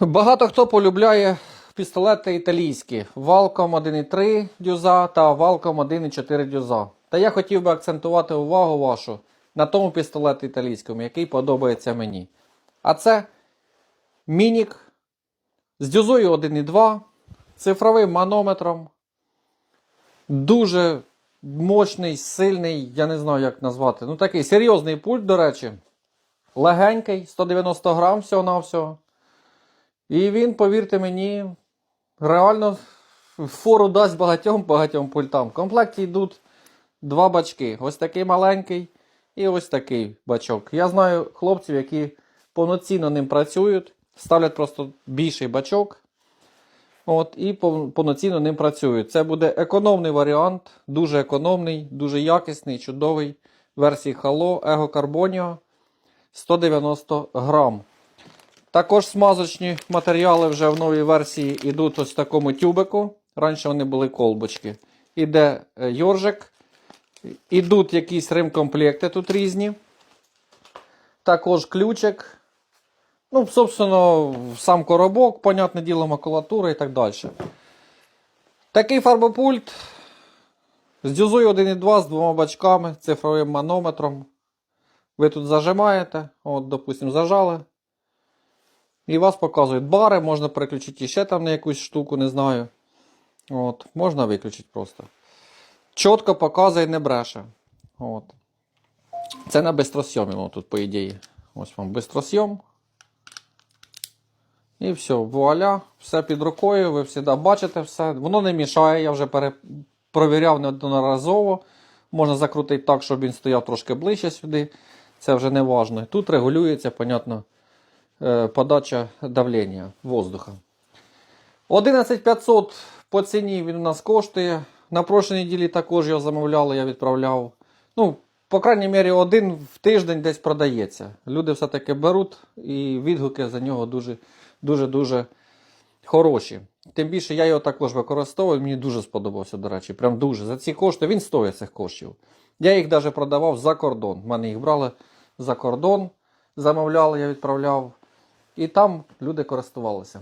Багато хто полюбляє пістолети італійські Valcom 1.3 дюза та Valcom 1.4 дюза. Та я хотів би акцентувати увагу вашу на тому пістолеті італійському, який подобається мені. А це Мінік з дюзою 1.2, цифровим манометром. Дуже мощний, сильний, я не знаю, як назвати. Ну такий серйозний пульт, до речі. Легенький, 190 грам всього-навсього. І він, повірте мені, реально фору дасть багатьом багатьом пультам. В комплекті йдуть два бачки. Ось такий маленький і ось такий бачок. Я знаю хлопців, які повноцінно ним працюють, ставлять просто більший бачок. От, і повноцінно ним працюють. Це буде економний варіант, дуже економний, дуже якісний, чудовий. Версії Halo Ego Carbonio 190 грам. Також смазочні матеріали вже в новій версії йдуть ось в такому тюбику. Раніше вони були колбочки. Іде е, йоржик. Ідуть якісь ремкомплекти тут різні. Також ключик. Ну, собственно, сам коробок, понятне діло, макулатура і так далі. Такий фарбопульт з дюзою 1.2 з двома бачками, цифровим манометром. Ви тут зажимаєте, от, допустимо, зажали. І вас показують бари, можна переключити ще там на якусь штуку, не знаю. От, можна виключити просто. Чітко показує, не бреше. От. Це на бистросйомі, ну, тут, по ідеї. Ось вам бистросйом. І все, вуаля, все під рукою, ви завжди бачите все. Воно не мішає, я вже пере... провіряв неодноразово. Можна закрутити так, щоб він стояв трошки ближче сюди. Це вже не важно. Тут регулюється, понятно, подача давлення воздуха. 11500 по ціні він у нас коштує. На прошлій неділі також його замовляли, я відправляв. Ну, по крайній мірі, один в тиждень десь продається. Люди все-таки беруть і відгуки за нього дуже дуже дуже хороші. Тим більше я його також використовую, мені дуже сподобався, до речі. Прям дуже. За ці кошти він стоїть цих коштів. Я їх навіть продавав за кордон. У мене їх брали за кордон, замовляли, я відправляв. І там люди користувалися.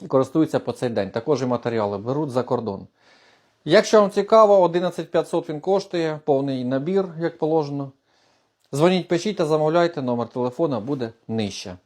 І користуються по цей день. Також і матеріали беруть за кордон. Якщо вам цікаво, 11500 він коштує, повний набір, як положено. Дзвоніть, пишіть та замовляйте, номер телефона буде нижче.